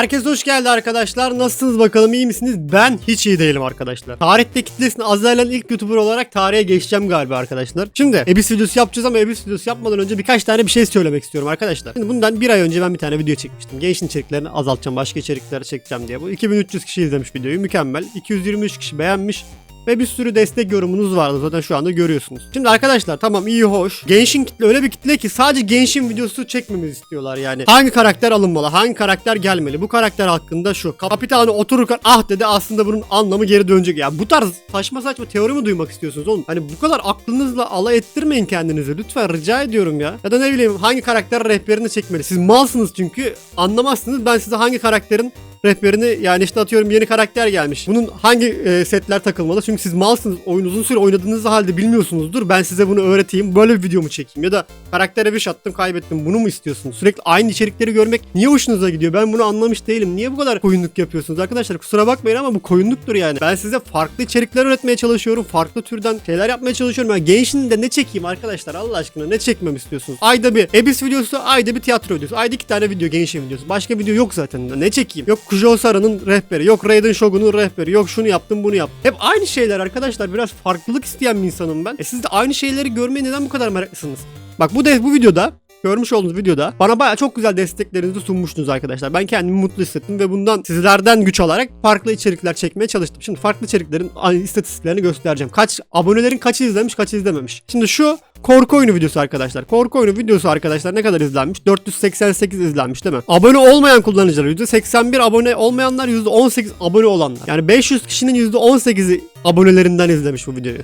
Herkes hoş geldi arkadaşlar. Nasılsınız bakalım iyi misiniz? Ben hiç iyi değilim arkadaşlar. Tarihte kitlesini azalyan ilk YouTuber olarak tarihe geçeceğim galiba arkadaşlar. Şimdi Ebis videosu yapacağız ama Ebis videosu yapmadan önce birkaç tane bir şey söylemek istiyorum arkadaşlar. Şimdi bundan bir ay önce ben bir tane video çekmiştim. Gençin içeriklerini azaltacağım, başka içerikleri çekeceğim diye. Bu 2300 kişi izlemiş videoyu. Mükemmel. 223 kişi beğenmiş. Ve bir sürü destek yorumunuz vardı zaten şu anda görüyorsunuz. Şimdi arkadaşlar tamam iyi hoş. Gençin kitle öyle bir kitle ki sadece gençin videosu çekmemizi istiyorlar yani. Hangi karakter alınmalı? Hangi karakter gelmeli? Bu karakter hakkında şu. Kapitanı otururken ah dedi aslında bunun anlamı geri dönecek. Ya bu tarz saçma saçma teori mi duymak istiyorsunuz oğlum? Hani bu kadar aklınızla alay ettirmeyin kendinizi. Lütfen rica ediyorum ya. Ya da ne bileyim hangi karakter rehberini çekmeli? Siz malsınız çünkü anlamazsınız. Ben size hangi karakterin rehberini yani işte atıyorum yeni karakter gelmiş. Bunun hangi e, setler takılmalı? Çünkü siz malsınız. Oyun uzun süre oynadığınız halde bilmiyorsunuzdur. Ben size bunu öğreteyim. Böyle bir video mu çekeyim? Ya da karaktere bir attım kaybettim. Bunu mu istiyorsunuz? Sürekli aynı içerikleri görmek niye hoşunuza gidiyor? Ben bunu anlamış değilim. Niye bu kadar koyunluk yapıyorsunuz? Arkadaşlar kusura bakmayın ama bu koyunluktur yani. Ben size farklı içerikler üretmeye çalışıyorum. Farklı türden şeyler yapmaya çalışıyorum. Yani gençliğinde de ne çekeyim arkadaşlar? Allah aşkına ne çekmem istiyorsunuz? Ayda bir Ebis videosu, ayda bir tiyatro videosu. Ayda iki tane video gençliğin videosu. Başka video yok zaten. Ne çekeyim? Yok Kujo Sara'nın rehberi, yok Raiden Shogun'un rehberi, yok şunu yaptım bunu yaptım. Hep aynı şeyler arkadaşlar. Biraz farklılık isteyen bir insanım ben. E siz de aynı şeyleri görmeye neden bu kadar meraklısınız? Bak bu de bu videoda Görmüş olduğunuz videoda bana baya çok güzel desteklerinizi sunmuştunuz arkadaşlar. Ben kendimi mutlu hissettim ve bundan sizlerden güç alarak farklı içerikler çekmeye çalıştım. Şimdi farklı içeriklerin istatistiklerini göstereceğim. Kaç abonelerin kaçı izlemiş, kaçı izlememiş. Şimdi şu korku oyunu videosu arkadaşlar. Korku oyunu videosu arkadaşlar ne kadar izlenmiş? 488 izlenmiş değil mi? Abone olmayan kullanıcılar %81 abone olmayanlar %18 abone olanlar. Yani 500 kişinin %18'i abonelerinden izlemiş bu videoyu.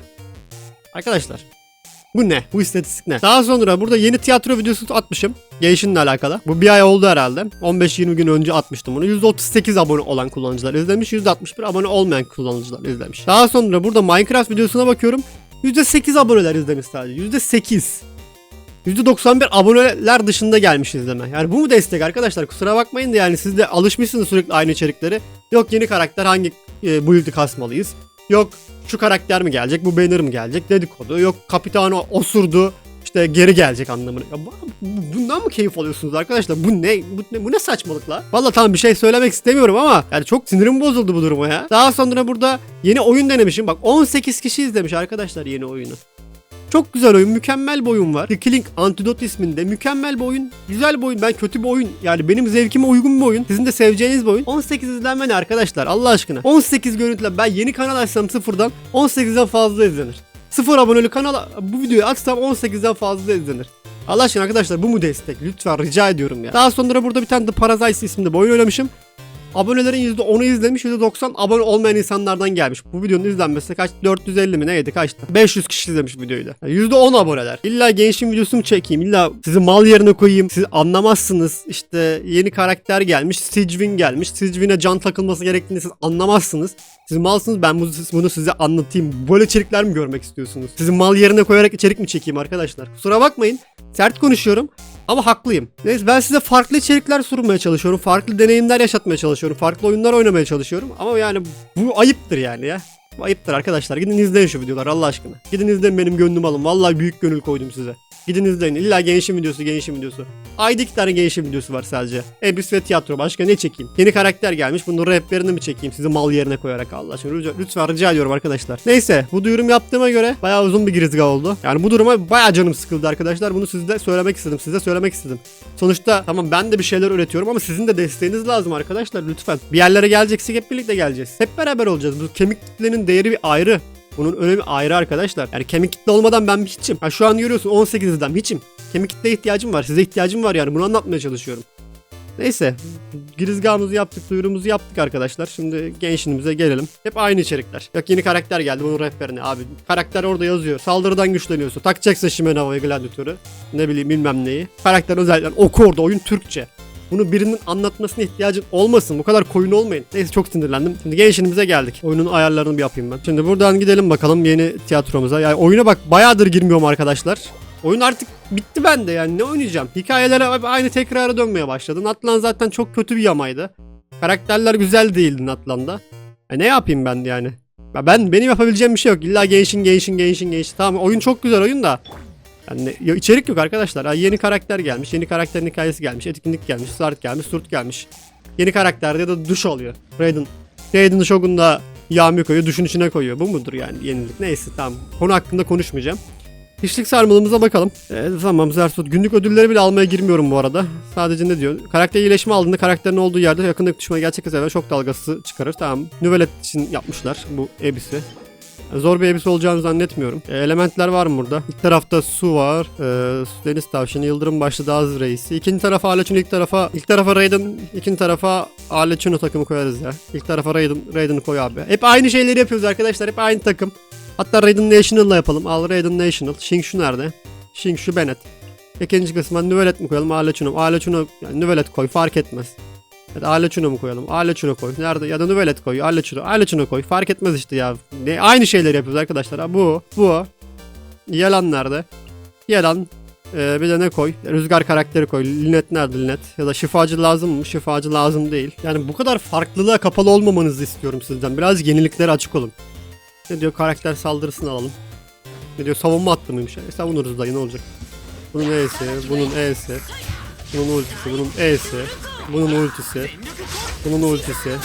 Arkadaşlar bu ne? Bu istatistik ne? Daha sonra burada yeni tiyatro videosu atmışım. Gelişinle alakalı. Bu bir ay oldu herhalde. 15-20 gün önce atmıştım bunu. %38 abone olan kullanıcılar izlemiş. %61 abone olmayan kullanıcılar izlemiş. Daha sonra burada Minecraft videosuna bakıyorum. %8 aboneler izlemiş sadece. %8. %91 aboneler dışında gelmiş izleme. Yani bu mu destek arkadaşlar? Kusura bakmayın da yani siz de alışmışsınız sürekli aynı içerikleri. Yok yeni karakter hangi e, build'i kasmalıyız? Yok şu karakter mi gelecek, bu banner mi gelecek dedikodu. Yok kapitanı osurdu işte geri gelecek anlamını. Ya bu, bu- bundan mı keyif alıyorsunuz arkadaşlar? Bu ne? Bu ne, bu ne saçmalık la? Valla tamam bir şey söylemek istemiyorum ama yani çok sinirim bozuldu bu duruma ya. Daha sonra burada yeni oyun denemişim. Bak 18 kişi izlemiş arkadaşlar yeni oyunu. Çok güzel oyun, mükemmel bir oyun var. The Killing Antidote isminde mükemmel bir oyun. Güzel bir oyun. Ben kötü bir oyun. Yani benim zevkime uygun bir oyun. Sizin de seveceğiniz bir oyun. 18 izlenme ne arkadaşlar? Allah aşkına. 18 görüntüler. Ben yeni kanal açsam sıfırdan 18'den fazla izlenir. Sıfır aboneli kanala bu videoyu açsam 18'den fazla izlenir. Allah aşkına arkadaşlar bu mu destek? Lütfen rica ediyorum ya. Daha sonra burada bir tane de Paradise isminde bir oyun oynamışım. Abonelerin %10'u izlemiş, %90 abone olmayan insanlardan gelmiş. Bu videonun izlenmesi kaç? 450 mi neydi kaçtı? 500 kişi izlemiş videoyu da. Yani %10 aboneler. İlla gençin videosunu çekeyim, illa sizi mal yerine koyayım. Siz anlamazsınız. İşte yeni karakter gelmiş, Sijvin gelmiş. Sijvin'e can takılması gerektiğini siz anlamazsınız. Siz malsınız ben bunu, bunu size anlatayım. Böyle içerikler mi görmek istiyorsunuz? Sizi mal yerine koyarak içerik mi çekeyim arkadaşlar? Kusura bakmayın. Sert konuşuyorum. Ama haklıyım. Neyse ben size farklı içerikler sunmaya çalışıyorum. Farklı deneyimler yaşatmaya çalışıyorum. Farklı oyunlar oynamaya çalışıyorum. Ama yani bu ayıptır yani ya. Ayıptır arkadaşlar. Gidin izleyin şu videoları Allah aşkına. Gidin izleyin benim gönlümü alın. Vallahi büyük gönül koydum size. Gidin izleyin. İlla gençim videosu, gençim videosu. Ayda iki tane gençim videosu var sadece. Ebis ve tiyatro. Başka ne çekeyim? Yeni karakter gelmiş. Bunun rehberini mi çekeyim? Sizi mal yerine koyarak Allah aşkına. Lütfen, rica ediyorum arkadaşlar. Neyse bu duyurum yaptığıma göre bayağı uzun bir girizga oldu. Yani bu duruma bayağı canım sıkıldı arkadaşlar. Bunu size söylemek istedim. Size söylemek istedim. Sonuçta tamam ben de bir şeyler üretiyorum ama sizin de desteğiniz lazım arkadaşlar lütfen. Bir yerlere geleceksek hep birlikte geleceğiz. Hep beraber olacağız. Bu kemik kitlenin değeri bir ayrı. Bunun önemi ayrı arkadaşlar. Yani kemik kitle olmadan ben hiçim. Ha, şu an görüyorsun 18 izlem hiçim. Kemik kitleye ihtiyacım var. Size ihtiyacım var yani. Bunu anlatmaya çalışıyorum. Neyse. Girizgahımızı yaptık, duyurumuzu yaptık arkadaşlar. Şimdi gençliğimize gelelim. Hep aynı içerikler. Yok yeni karakter geldi bunun rehberine abi. Karakter orada yazıyor. Saldırıdan güçleniyorsun. Takacaksın Shimenawa'yı gladyatörü. Ne bileyim bilmem neyi. Karakter özellikler. Oku orada oyun Türkçe. Bunu birinin anlatmasına ihtiyacın olmasın. Bu kadar koyun olmayın. Neyse çok sinirlendim. Şimdi gençliğimize geldik. Oyunun ayarlarını bir yapayım ben. Şimdi buradan gidelim bakalım yeni tiyatromuza. Yani oyuna bak bayağıdır girmiyorum arkadaşlar. Oyun artık bitti bende yani ne oynayacağım? Hikayelere aynı tekrara dönmeye başladı. Natlan zaten çok kötü bir yamaydı. Karakterler güzel değildi Natlan'da. E ne yapayım ben yani? Ya Ben benim yapabileceğim bir şey yok. İlla gençin gençin gençin gençin. Tamam oyun çok güzel oyun da. Yani ya içerik yok arkadaşlar. Yeni karakter gelmiş. Yeni karakterin hikayesi gelmiş. Etkinlik gelmiş. Start gelmiş. Surt gelmiş. Yeni karakterde ya da duş alıyor. Raiden. Raiden Shogun'da Yamiko'yu duşun içine koyuyor. Bu mudur yani yenilik? Neyse tamam. Konu hakkında konuşmayacağım. Hiçlik sarmalımıza bakalım. Ee, tamam Zersut. Günlük ödülleri bile almaya girmiyorum bu arada. Sadece ne diyor? Karakter iyileşme aldığında karakterin olduğu yerde yakındaki düşmana gerçek hızla şok dalgası çıkarır. Tamam. Nüvelet için yapmışlar bu ebisi. Zor bir ebisi olacağını zannetmiyorum. E, elementler var mı burada? İlk tarafta su var. E, deniz tavşanı, yıldırım başlı dağız reisi. İkinci tarafa Aleçino, ilk tarafa ilk tarafa Raiden, ikinci tarafa Aleçino takımı koyarız ya. İlk tarafa Raiden, Raiden'ı koy abi. Hep aynı şeyleri yapıyoruz arkadaşlar. Hep aynı takım. Hatta Raiden National'la yapalım. Al Raiden National. Shingshu nerede? Shingshu Bennett. İkinci kısma Nüvelet mi koyalım? Aleçino. Aleçino yani Nüvelet koy fark etmez. Ya da Aleçino mu koyalım? Aleçino koy. Nerede? Ya da Nüvelet koy. Aleçino. Aleçino koy. Fark etmez işte ya. Ne, aynı şeyleri yapıyoruz arkadaşlar. Ha, bu. Bu. Yalan nerede? Yalan. Ee, bir de ne koy? Rüzgar karakteri koy. Linet nerede Linet? Ya da şifacı lazım mı? Şifacı lazım değil. Yani bu kadar farklılığa kapalı olmamanızı istiyorum sizden. Biraz yeniliklere açık olun. Ne diyor? Karakter saldırısını alalım. Ne diyor? Savunma hattı mıymış? E, savunuruz dayı ne olacak? Bunun E'si, bunun E'si, bunun ultisi, bunun E'si, bunun ultisi, bunun ultisi,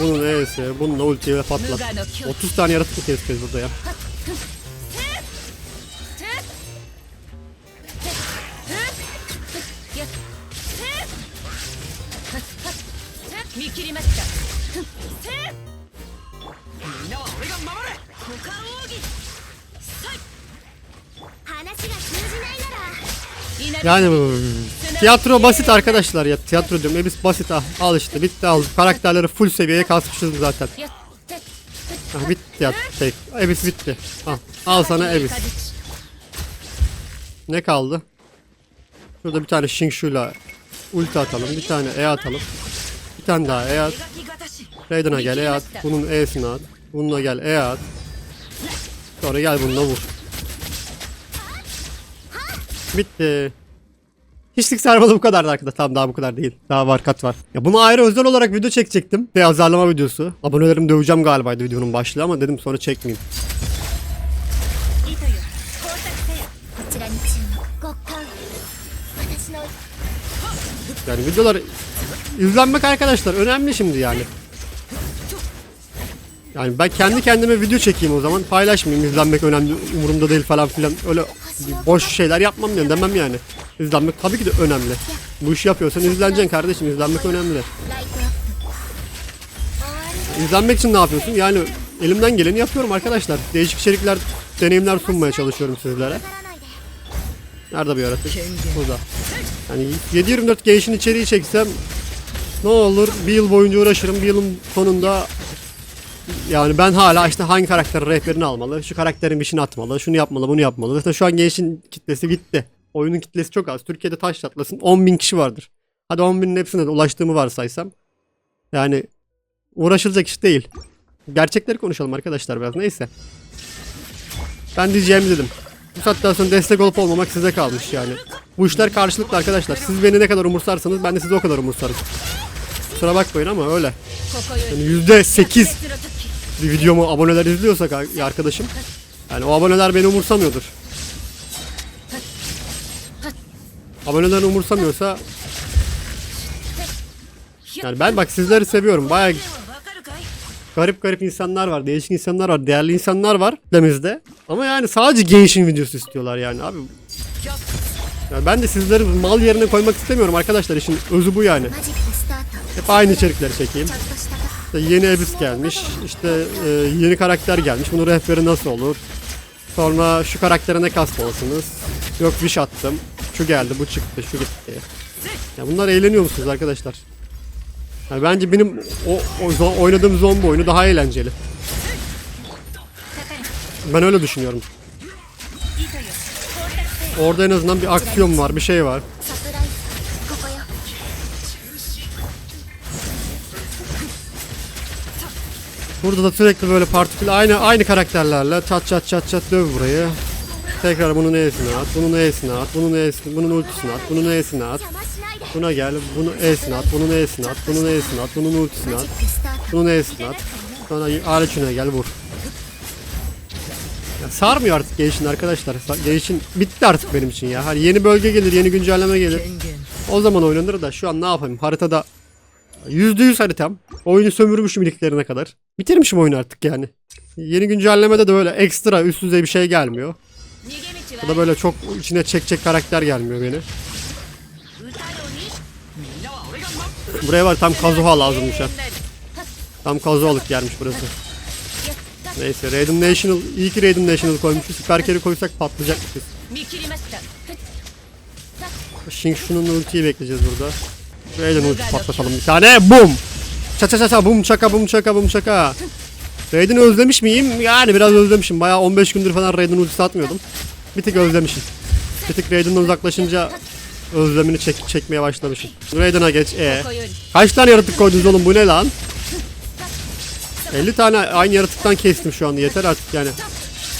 bunun E'si, bunun ultiyi ve patlat. 30 tane yaratık keseceğiz burada ya. Yani bu Tiyatro basit arkadaşlar ya. Tiyatro diyorum. E biz basit ah. Al işte bitti al. Karakterleri full seviyeye kasmışız zaten. Ah, bitti tiyatro. Şey. Ebis bitti. Ah, al sana Ebis. Ne kaldı? Şurada bir tane Shingshula ulti atalım. Bir tane E atalım. Bir tane daha E at. Raiden'a gel E at. Bunun E'sini at. Bununla gel E at. Sonra gel bununla vur. Bitti. Hiçlik sarmalı bu kadardı arkadaşlar. Tam daha bu kadar değil. Daha var kat var. Ya bunu ayrı özel olarak video çekecektim. Ve azarlama videosu. Abonelerimi döveceğim galibaydı videonun başlığı ama dedim sonra çekmeyeyim. Yani videolar izlenmek arkadaşlar önemli şimdi yani. Yani ben kendi kendime video çekeyim o zaman paylaşmayayım izlenmek önemli umurumda değil falan filan öyle boş şeyler yapmam yani demem yani. İzlenmek tabii ki de önemli. Bu işi yapıyorsan izleneceksin kardeşim. İzlenmek önemli. İzlenmek için ne yapıyorsun? Yani elimden geleni yapıyorum arkadaşlar. Değişik içerikler, deneyimler sunmaya çalışıyorum sizlere. Nerede bir yaratık? Burada. Yani 7-24 gençin içeriği çeksem ne olur bir yıl boyunca uğraşırım. Bir yılın sonunda yani ben hala işte hangi karakterin rehberini almalı, şu karakterin bir işini atmalı, şunu yapmalı, bunu yapmalı. Zaten şu an gençin kitlesi gitti. Oyunun kitlesi çok az. Türkiye'de taş çatlasın 10 bin kişi vardır. Hadi 10 binin hepsine de ulaştığımı varsaysam. Yani uğraşılacak iş değil. Gerçekleri konuşalım arkadaşlar biraz neyse. Ben diyeceğimi dedim. Bu saatten sonra destek olup olmamak size kalmış yani. Bu işler karşılıklı arkadaşlar. Siz beni ne kadar umursarsınız ben de sizi o kadar umursarım. Kusura bakmayın ama öyle. Yani %8 bir videomu aboneler izliyorsa arkadaşım yani o aboneler beni umursamıyordur. Aboneler umursamıyorsa yani ben bak sizleri seviyorum. Baya garip garip insanlar var, değişik insanlar var, değerli insanlar var demizde. Ama yani sadece gençin videosu istiyorlar yani abi. Yani ben de sizleri mal yerine koymak istemiyorum arkadaşlar işin özü bu yani. Hep aynı içerikleri çekeyim. İşte yeni Ebis gelmiş. İşte e, yeni karakter gelmiş. Bunun rehberi nasıl olur? Sonra şu karaktere ne kasmalısınız? Yok wish attım. Şu geldi, bu çıktı, şu gitti. Ya bunlar eğleniyor musunuz arkadaşlar? Yani bence benim o, o oynadığım zombi oyunu daha eğlenceli. Ben öyle düşünüyorum. Orada en azından bir aksiyon var, bir şey var. Burada da sürekli böyle partikül aynı aynı karakterlerle çat çat çat çat döv burayı. Tekrar bunun E'sine at, bunun E'sine at, bunun E'sine, bunun ultisine at, bunun E'sine at. Buna gel, bunu E'sine at, bunun E'sine at, bunun E'sine at, bunun ultisine at, bunun E'sine at. Sonra Arıçın'a gel vur. Ya sarmıyor artık gelişin arkadaşlar. Gelişin bitti artık benim için ya. Hani yeni bölge gelir, yeni güncelleme gelir. O zaman oynanır da şu an ne yapayım? Haritada %100 haritam. Oyunu sömürmüşüm iliklerine kadar. Bitirmişim oyunu artık yani. Yeni güncellemede de böyle ekstra üst düzey bir şey gelmiyor. Ya da böyle çok içine çekecek karakter gelmiyor beni. Buraya var tam Kazuha lazımmış ha. Tam Kazuha'lık gelmiş burası. Neyse Raiden National, iyi ki Raiden National koymuşuz. Süper carry koysak patlayacakmışız. Shing şunun ultiyi bekleyeceğiz burada. Raiden ulti patlatalım bir tane. Bum. Çata çata bum çaka bum çaka bum çaka. Raiden'i özlemiş miyim? Yani biraz özlemişim. Bayağı 15 gündür falan Raiden ultisi atmıyordum. Bir tık özlemişim. Bir tık Raiden'dan uzaklaşınca özlemini çek çekmeye başlamışım. Raiden'a geç. E. Kaç tane yaratık koydunuz oğlum bu ne lan? 50 tane aynı yaratıktan kestim şu anda yeter artık yani.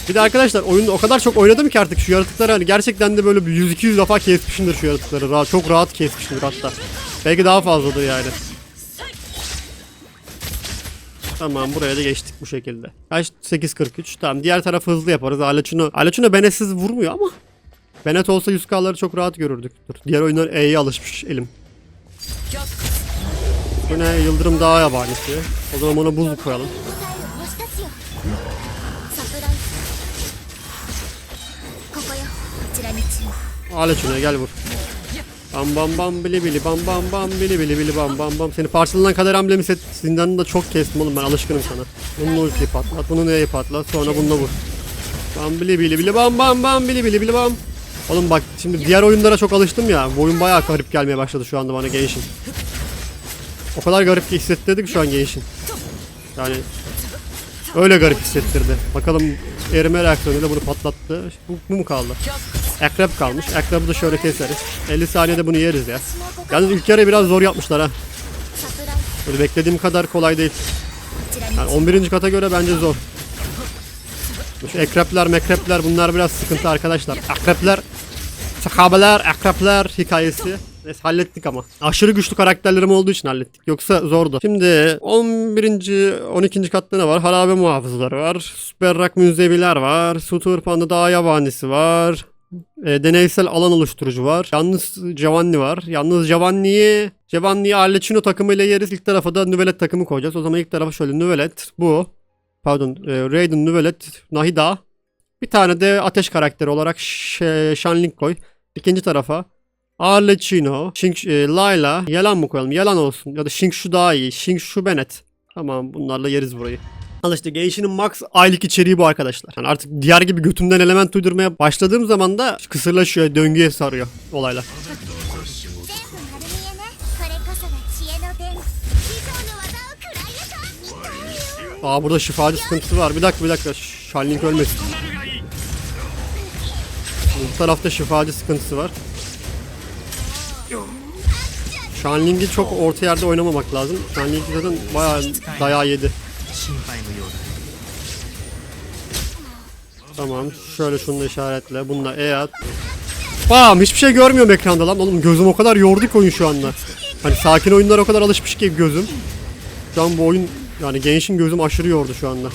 Bir de arkadaşlar oyunda o kadar çok oynadım ki artık şu yaratıkları hani gerçekten de böyle 100-200 defa kesmişimdir şu yaratıkları. Rahat, çok rahat kesmişimdir hatta. Belki daha fazladır yani. Tamam buraya da geçtik bu şekilde. Kaç? 8.43. Tamam diğer taraf hızlı yaparız. Alaçino. Alaçino Benet'siz vurmuyor ama. Benet olsa 100k'ları çok rahat görürdük. Dur. Diğer oyunlar E'ye alışmış elim. Bu ne? Yıldırım Dağı yabanisi. O zaman ona buz koyalım. Alaçino gel vur. Bam bam bam bili bili bam bam bam bili bili bili bam bam bam. Seni parçalanan kader amblemi set zindanını da çok kestim oğlum ben alışkınım sana. Bunun ultiyi patlat, bunun neyi patlat, sonra bununla vur. Bam bili bili bili bam bam bam bili bili bili bam. Oğlum bak şimdi diğer oyunlara çok alıştım ya. Bu oyun bayağı garip gelmeye başladı şu anda bana Genshin. O kadar garip ki hissettirdi ki şu an Genshin. Yani öyle garip hissettirdi. Bakalım erime reaksiyonuyla bunu patlattı. Bu, bu mu kaldı? Ekrem kalmış. Ekrem'i de şöyle keseriz. 50 saniyede bunu yeriz ya. Yalnız ilk yarı biraz zor yapmışlar ha. Böyle beklediğim kadar kolay değil. Yani 11. kata göre bence zor. Şu ekrepler mekrepler bunlar biraz sıkıntı arkadaşlar. Akrepler, sakabeler, akrepler hikayesi. Neyse hallettik ama. Aşırı güçlü karakterlerim olduğu için hallettik. Yoksa zordu. Şimdi 11. 12. katta ne var? Harabe muhafızları var. Süper rak müzeviler var. Sutur panda dağ yabanisi var. E, deneysel alan oluşturucu var. Yalnız Giovanni var. Yalnız Giovanni'yi Giovanni'yi Arlecchino takımıyla yeriz. İlk tarafa da Nüvelet takımı koyacağız. O zaman ilk tarafa şöyle Nüvelet bu. Pardon e, Raiden Nüvelet Nahida. Bir tane de ateş karakteri olarak Shanling koy. İkinci tarafa Arlecchino, Shing, e, Layla, Yalan mı koyalım? Yalan olsun. Ya da Shingshu daha iyi. Shingshu Bennett. Tamam bunlarla yeriz burayı. Anlaştık. Genshin'in max aylık içeriği bu arkadaşlar. Yani artık diğer gibi götümden element uydurmaya başladığım zaman da kısırlaşıyor, döngüye sarıyor olaylar. Aa burada şifacı sıkıntısı var. Bir dakika bir dakika. Shanlink ölmesin. Bu tarafta şifacı sıkıntısı var. Shanlink'i çok orta yerde oynamamak lazım. Shanlink'i zaten bayağı dayağı yedi. Tamam. Şöyle şunu da işaretle. Bununla E at. Bam! Hiçbir şey görmüyorum ekranda lan. Oğlum gözüm o kadar yordu ki oyun şu anda. Hani sakin oyunlara o kadar alışmış ki gözüm. Şu an bu oyun yani gençin gözüm aşırı yordu şu anda.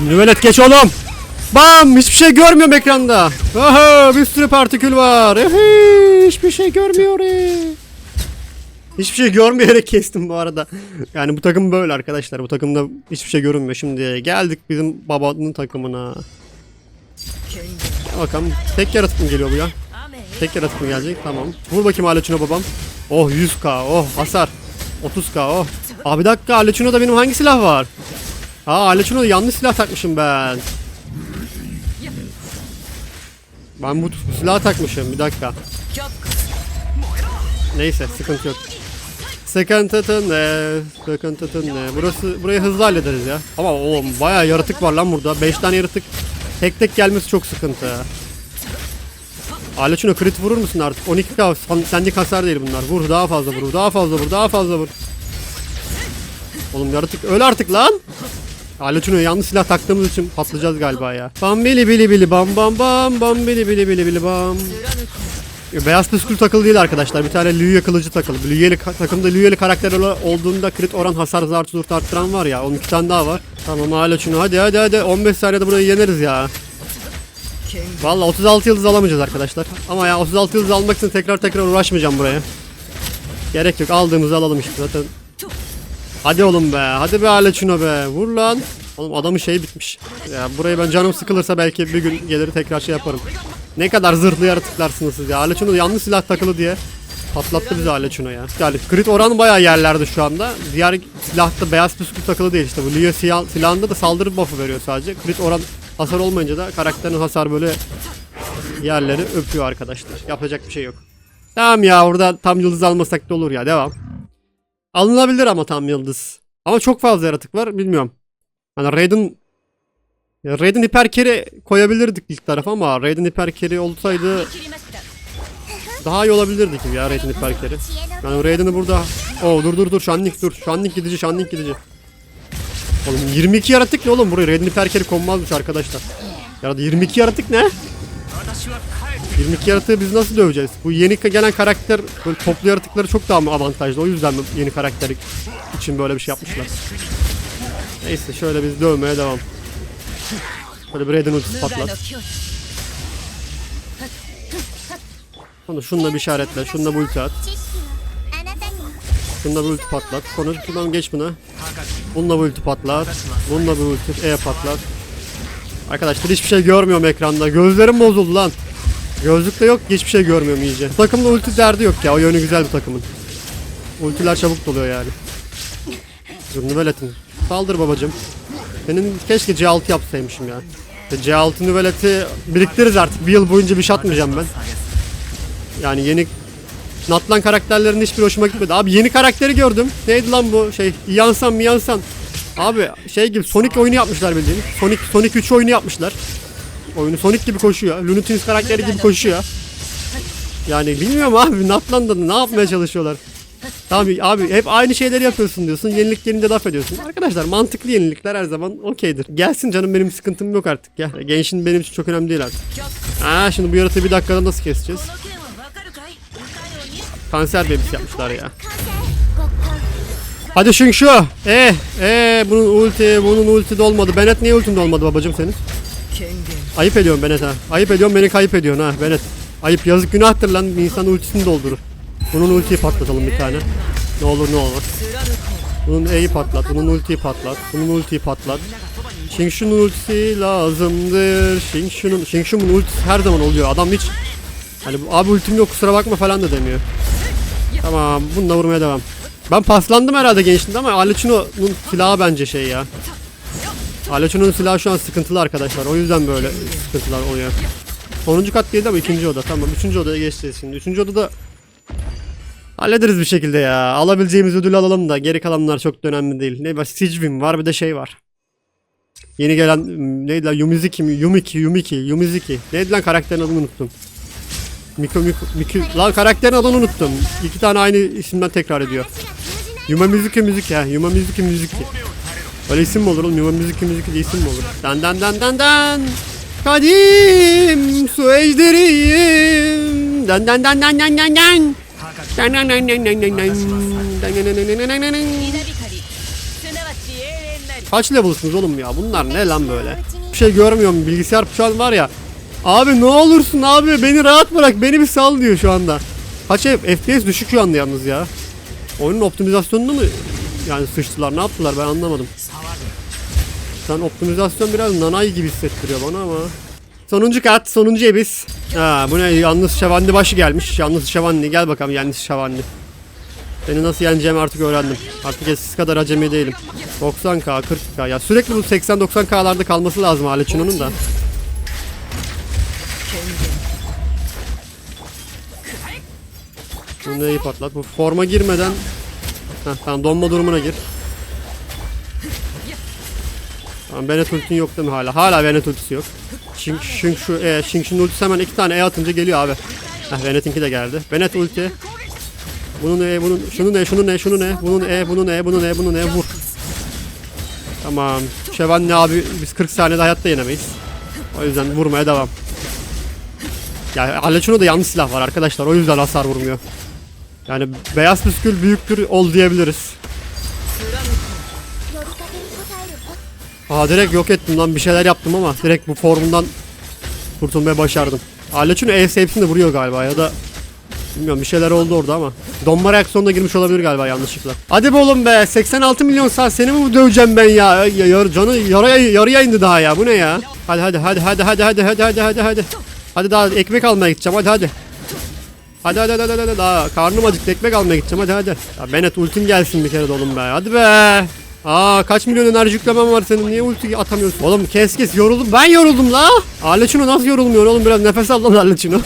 Nüvelet geç oğlum. Bam! Hiçbir şey görmüyorum ekranda. Aha! Bir sürü partikül var. Ehe, hiçbir şey görmüyorum. Hiçbir şey görmeyerek kestim bu arada. Yani bu takım böyle arkadaşlar. Bu takımda hiçbir şey görünmüyor. Şimdi geldik bizim babanın takımına. Bakalım tek yaratık mı geliyor bu ya? 雨 Tek yaratık mı gelecek? Tamam. Vur bakayım Aleçino babam. Oh 100k. Oh hasar. 30k. Oh. Abi dakika Aleçino'da benim hangi silah var? Aa Aleçino'da yanlış silah takmışım ben. Ben bu, silahı takmışım. Bir dakika. Neyse sıkıntı yok. Sıkıntı ne? Sıkıntı ne? Burası burayı hızlı hallederiz ya. Ama oğlum bayağı yaratık var lan burada. 5 tane yaratık tek tek gelmesi çok sıkıntı. Aile şuna crit vurur musun artık? 12k sen- sendik hasar değil bunlar. Vur daha fazla vur. Daha fazla vur. Daha fazla vur. Oğlum yaratık öl artık lan. Aile şuna yanlış silah taktığımız için patlayacağız galiba ya. Bam bili bili bili bam bam bam bam bili bili bili bili bam. Beyaz püskül takılı değil arkadaşlar. Bir tane Lüye kılıcı takılı. Lüyeli takımda Lüyeli karakter olduğunda crit oran hasar zart zurt arttıran var ya. Onun iki tane daha var. Tamam şunu hadi hadi hadi 15 saniyede burayı yeneriz ya. Valla 36 yıldız alamayacağız arkadaşlar. Ama ya 36 yıldız almak için tekrar tekrar uğraşmayacağım buraya. Gerek yok aldığımızı alalım işte zaten. Hadi oğlum be hadi be şunu be vur lan. Oğlum adamın şeyi bitmiş. Ya burayı ben canım sıkılırsa belki bir gün gelir tekrar şey yaparım. Ne kadar zırhlı yaratıklarsınız siz ya. Aleçuno yanlış silah takılı diye patlattı bizi Aleçuno ya. Yani crit oranı bayağı yerlerde şu anda. Diğer silahta beyaz püskül takılı değil işte. Bu Leo silah, silahında da saldırı buff'ı veriyor sadece. Crit oran hasar olmayınca da karakterin hasar böyle yerleri öpüyor arkadaşlar. Yapacak bir şey yok. Tamam ya orada tam yıldız almasak da olur ya. Devam. Alınabilir ama tam yıldız. Ama çok fazla yaratık var bilmiyorum. Hani Raiden ya Raiden hiperkeri koyabilirdik ilk tarafa ama Raiden hiperkeri olsaydı daha iyi olabilirdi gibi ya Raiden hiperkeri. Yani Raiden'ı burada... Oo dur dur dur Shannik dur. Shannik gidici Shannik gidici. Oğlum 22 yaratık ne oğlum buraya Raiden hiperkeri konmazmış arkadaşlar. Ya 22 yaratık ne? 22 yaratığı biz nasıl döveceğiz? Bu yeni gelen karakter böyle toplu yaratıkları çok daha avantajlı. O yüzden mi yeni karakter için böyle bir şey yapmışlar. Neyse şöyle biz dövmeye devam. Böyle bir Raiden ultisi patlat. Sonra şununla bir işaretle. Şununla bir ulti at. Şununla bir ulti patlat. Sonra şundan geç buna. Bununla bir ulti patlat. Bununla bir ulti. E patlat. Arkadaşlar hiçbir şey görmüyorum ekranda. Gözlerim bozuldu lan. Gözlük de yok hiçbir şey görmüyorum iyice. Bu takımda ulti derdi yok ya. O yönü güzel bu takımın. Ultiler çabuk doluyor yani. Nüvelet'in. Saldır babacım. Senin keşke C6 yapsaymışım ya. C6 Nüvelet'i biriktiririz artık. Bir yıl boyunca bir şey atmayacağım ben. Yani yeni Natlan karakterlerin hiçbir hoşuma gitmedi. Abi yeni karakteri gördüm. Neydi lan bu şey? Yansan mı yansan? Abi şey gibi Sonic oyunu yapmışlar bildiğin. Sonic Sonic 3 oyunu yapmışlar. Oyunu Sonic gibi koşuyor. Looney Tunes karakteri gibi koşuyor. Yani bilmiyorum abi ne Natlanda'da ne yapmaya çalışıyorlar. Tamam abi hep aynı şeyleri yapıyorsun diyorsun. Yeniliklerinde laf ediyorsun. Arkadaşlar mantıklı yenilikler her zaman okeydir. Gelsin canım benim sıkıntım yok artık ya. Gençin benim için çok önemli değil artık. Aa şimdi bu yaratığı bir dakikada nasıl keseceğiz? Kanser bebisi yapmışlar ya. Hadi şun şu. Eh, eh, bunun ulti, bunun ulti de olmadı. Benet niye ultin de olmadı babacım senin? Ayıp ediyorum Benet ha. Ayıp ediyorum beni kayıp ediyorsun ha Benet. Ayıp yazık günahtır lan insan ultisini doldurur. Bunun ultiyi patlatalım bir tane. Ne olur ne olur. Bunun E'yi patlat, bunun ultiyi patlat, bunun ultiyi patlat. Shingshun'un ultisi lazımdır. Shingshun'un Shingshun'un ultisi her zaman oluyor. Adam hiç hani abi ultim yok kusura bakma falan da demiyor. Tamam bununla vurmaya devam. Ben paslandım herhalde gençliğinde ama Alechuno'nun silahı bence şey ya. Alechuno'nun silahı şu an sıkıntılı arkadaşlar. O yüzden böyle sıkıntılar oluyor. Sonuncu kat değil ama ikinci oda. Tamam üçüncü odaya geçeceğiz şimdi. Üçüncü odada hallederiz bir şekilde ya. Alabileceğimiz ödülü alalım da geri kalanlar çok da önemli değil. Ne var? Sijvin var bir de şey var. Yeni gelen hmm, neydi lan Yumiziki mi? Yumiki, Yumiki, Yumiziki. Neydi lan karakterin adını unuttum. Miko, Miko, Miko. Lan karakterin adını unuttum. İki tane aynı isimden tekrar ediyor. Yuma müzik müzik ya. Yuma müzik müzik. Öyle isim mi olur oğlum? Yuma müzik müzik diye isim mi olur? Dan dan dan dan dan. Kadim su ejderiyim. Dan dan dan dan dan dan dan. Dan dan dan dan dan dan dan. dan dan. Kaç level'sınız oğlum ya? Bunlar ne lan böyle? Bir şey görmüyorum. Bilgisayar şu var ya. Abi ne olursun abi beni rahat bırak. Beni bir sal diyor şu anda. Kaç FPS düşük şu anda yalnız ya. Oyunun optimizasyonunu mu yani sıçtılar ne yaptılar ben anlamadım. Sen optimizasyon biraz nanay gibi hissettiriyor bana ama. Sonuncu kat, sonuncu ebis. Ha bu ne yalnız şavanlı başı gelmiş. Yalnız şavanlı gel bakalım yalnız şavanlı. Seni nasıl yeneceğimi artık öğrendim. Artık eskisi kadar acemi değilim. 90k, 40k. Ya sürekli bu 80-90k'larda kalması lazım Aleçino'nun da. İyi patlat. Bu forma girmeden Heh, tamam donma durumuna gir. Tamam Bennett ultin yok değil mi hala? Hala Bennett ultisi yok. Shing, Shing şu e, Shun ultisi hemen iki tane E atınca geliyor abi. Heh Bennett'inki de geldi. Bennett ulti. Bunun E, bunun şunun E, şunun E, şunun E, bunun E, bunun E, bunun E, bunun E vur. Tamam. Şevanli abi biz 40 saniyede hayatta yenemeyiz. O yüzden vurmaya devam. Yani Alaço'da yanlış silah var arkadaşlar. O yüzden hasar vurmuyor. Yani beyaz püskül büyüktür ol diyebiliriz. Aa direkt yok ettim lan bir şeyler yaptım ama direkt bu formundan kurtulmaya başardım. Arleç'in ES hepsini de vuruyor galiba ya da bilmiyorum bir şeyler oldu orada ama. Donma reaksiyonuna girmiş olabilir galiba yanlışlıkla. Hadi be oğlum be 86 milyon saat seni mi döveceğim ben ya? Yar, canı yarıya, yarıya indi daha ya bu ne ya? Hadi hadi hadi hadi hadi hadi hadi hadi hadi hadi. Hadi daha ekmek almaya gideceğim hadi hadi. Hadi hadi hadi hadi, hadi. daha karnım acıktı ekmek almaya gideceğim hadi hadi. Ya Bennett ultin gelsin bir kere de oğlum be hadi be. Aa kaç milyon enerji yüklemem var senin niye ulti atamıyorsun? Oğlum kes kes yoruldum ben yoruldum la. Aleçino nasıl yorulmuyor oğlum biraz nefes al lan Aleçino.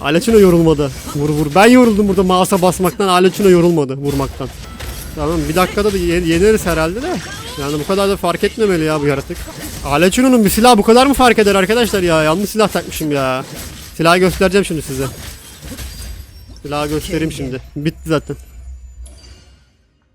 Aleçino yorulmadı. Vur vur. Ben yoruldum burada mouse'a basmaktan. Aleçino yorulmadı vurmaktan. Tamam bir dakikada da ye- yeneriz herhalde de. Yani bu kadar da fark etmemeli ya bu yaratık. Aleçino'nun bir silah bu kadar mı fark eder arkadaşlar ya? Yanlış silah takmışım ya. Silahı göstereceğim şimdi size. Silahı göstereyim şimdi. Bitti zaten.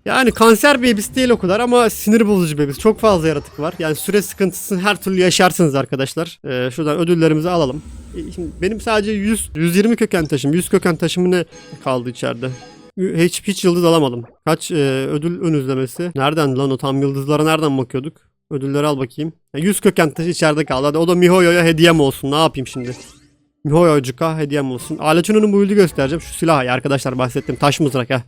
Yani kanser bir ebis değil o kadar ama sinir bozucu bir ebis. Çok fazla yaratık var. Yani süre sıkıntısını her türlü yaşarsınız arkadaşlar. Ee, şuradan ödüllerimizi alalım. E, Şimdi benim sadece 100, 120 köken taşım, 100 köken taşım ne kaldı içeride? Hiç, hiç yıldız alamadım. Kaç e, ödül ön izlemesi? Nereden lan o tam yıldızlara nereden bakıyorduk? Ödülleri al bakayım. Ya 100 köken taşı içeride kaldı. Hadi o da Mihoyo'ya hediyem olsun. Ne yapayım şimdi? Mihoyo'cuka hediyem olsun. Alaço'nun build'i göstereceğim. Şu silahı arkadaşlar bahsettim. Taş mızrak ha.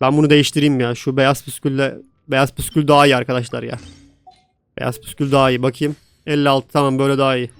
Ben bunu değiştireyim ya. Şu beyaz püskülle beyaz püskül daha iyi arkadaşlar ya. Beyaz püskül daha iyi. Bakayım. 56 tamam böyle daha iyi.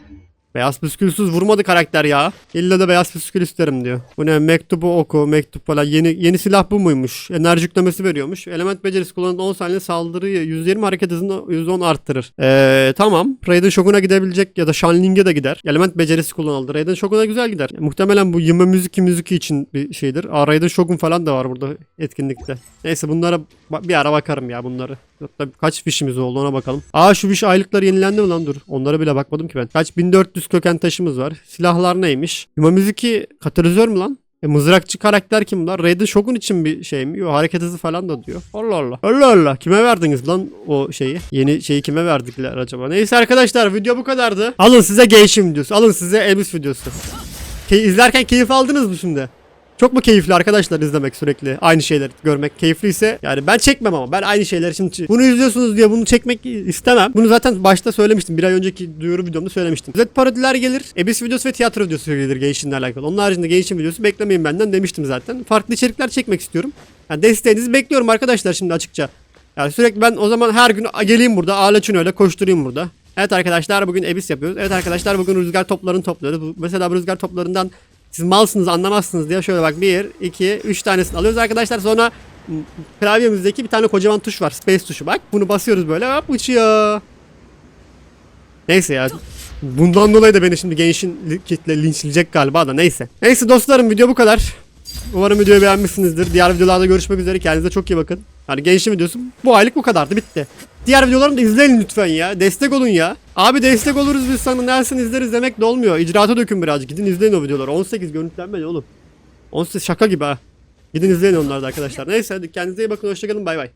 Beyaz püskülsüz vurmadı karakter ya. İlla da beyaz püskül isterim diyor. Bu ne? Mektubu oku. Mektup falan. Yeni yeni silah bu muymuş? Enerji yüklemesi veriyormuş. Element becerisi kullanıldığında 10 saniye saldırıyı 120 hareket hızını %10 arttırır. Eee tamam. Raiden Shogun'a gidebilecek ya da Shanling'e de gider. Element becerisi kullanıldı. Raiden Shogun'a güzel gider. Muhtemelen bu Yime Müzik Müzik için bir şeydir. Aa Raiden Shogun falan da var burada etkinlikte. Neyse bunlara bir ara bakarım ya bunları. Hatta kaç fişimiz oldu ona bakalım. Aa şu fiş aylıkları yenilendi mi lan dur. Onlara bile bakmadım ki ben. Kaç 1400 köken taşımız var. Silahlar neymiş? Yuma Müziki katalizör mü lan? E, mızrakçı karakter kim lan? Raiden Shogun için bir şey mi? Yok hareket hızı falan da diyor. Allah Allah. Allah Allah. Kime verdiniz lan o şeyi? Yeni şeyi kime verdikler acaba? Neyse arkadaşlar video bu kadardı. Alın size Genshin videosu. Alın size Ebis videosu. Key izlerken keyif aldınız mı şimdi? Çok mu keyifli arkadaşlar izlemek sürekli aynı şeyleri görmek keyifliyse yani ben çekmem ama ben aynı şeyleri şimdi bunu izliyorsunuz diye bunu çekmek istemem. Bunu zaten başta söylemiştim. Bir ay önceki duyuru videomda söylemiştim. Z parodiler gelir. Ebis videosu ve tiyatro videosu gelir Genshin'le alakalı. Onun haricinde Genshin videosu beklemeyin benden demiştim zaten. Farklı içerikler çekmek istiyorum. Yani desteğinizi bekliyorum arkadaşlar şimdi açıkça. Yani sürekli ben o zaman her gün geleyim burada ağlaçın öyle koşturayım burada. Evet arkadaşlar bugün ebis yapıyoruz. Evet arkadaşlar bugün rüzgar toplarını topluyoruz. Mesela bu rüzgar toplarından siz malsınız anlamazsınız diye şöyle bak 1, 2, 3 tanesini alıyoruz arkadaşlar. Sonra klavyemizdeki bir tane kocaman tuş var. Space tuşu bak. Bunu basıyoruz böyle hop uçuyor. Neyse ya. Bundan dolayı da beni şimdi gençin kitle linçleyecek galiba da neyse. Neyse dostlarım video bu kadar. Umarım videoyu beğenmişsinizdir. Diğer videolarda görüşmek üzere. Kendinize çok iyi bakın. Yani gençin videosu bu aylık bu kadardı bitti. Diğer videolarımı da izleyin lütfen ya. Destek olun ya. Abi destek oluruz biz sana Nelson izleriz demek de olmuyor. İcraata dökün birazcık. Gidin izleyin o videoları. 18 görüntülenmeli oğlum. 18 şaka gibi ha. Gidin izleyin onları da arkadaşlar. Neyse kendinize iyi bakın. Hoşçakalın. Bay bay.